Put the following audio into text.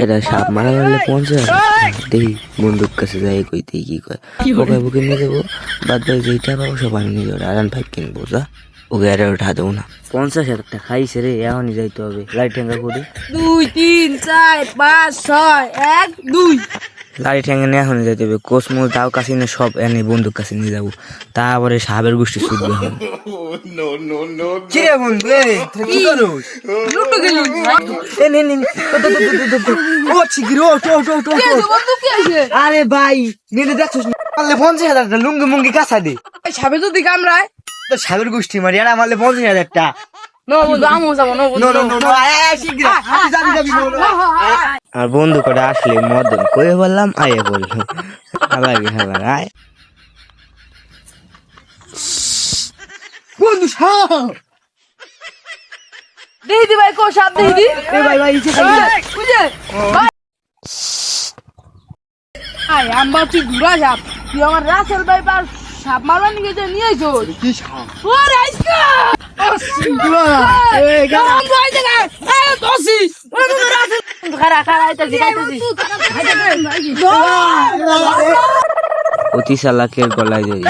এরা সাপ মারা মারলে পঞ্চাশ দেখি বন্দুক কাছে যাই কই দেখি কি কয় ওকে বুকে নিয়ে যাব। বাদ বাকি যেটা পাবো সব আমি নিয়ে যাব। আরান ফাইভ কিনবো যা। ওকে আর উঠা দেবো না। পঞ্চাশ হাজার টাকা খাইছে রে এখনই যাইতে হবে। লাইট ঠেঙ্গা করে। দুই তিন চার পাঁচ ছয় এক দুই। লাইট ঠেঙ্গা নিয়ে এখনই যাইতে হবে। কোসমো তাও কাছে নিয়ে সব এনে বন্দুক কাছে নিয়ে যাব। তারপরে সাপের গোষ্ঠী শুধবে হবে কিরে বন্ধু এ কি করুস? লুটু গেল এ নে নে নে। ও, তো, তো, তো, তো, তো, তো। ও ও টো টো টো টো বন্ধু কি আছে? আরে ভাই নেনে দেখছিস না? মারলে পঞ্চাশ হাজার টাকা লুঙ্গি মুঙ্গি কাঁচা দে। এই সাপে যদি কামড়ায় তো সাবের গোষ্ঠী মারি আর মারলে পঞ্চাশ হাজার টাকা নো বন্ধু আমও যাব নো নো বন্ধু নো নো নো আয় আয় শিগগির আয়, যাবি যাবি নো নো আর বন্ধু করে আসলে মদন কয়ে বললাম? আয়ে বলল। আলাগে হালার আয়। বন্ধু সাপ দেখি দি ভাই কো সাপ দেখি দি। এ ভাই ভাই ইচ্ছে। বুঝে? আই আম্বা তুই ঘুরা সাপ। তুই আমার রাসেল ভাই পার সাপ মারবার নিয়ে যে নিয়ে আইছো? কি সাপ? ও রাইসকা ও সিংগুলা এ গাম ভাই দেখা এ দসি ও রাসেল খারা খারা আইতাছি আইতাছি অতি চালাকের গলায় জড়ি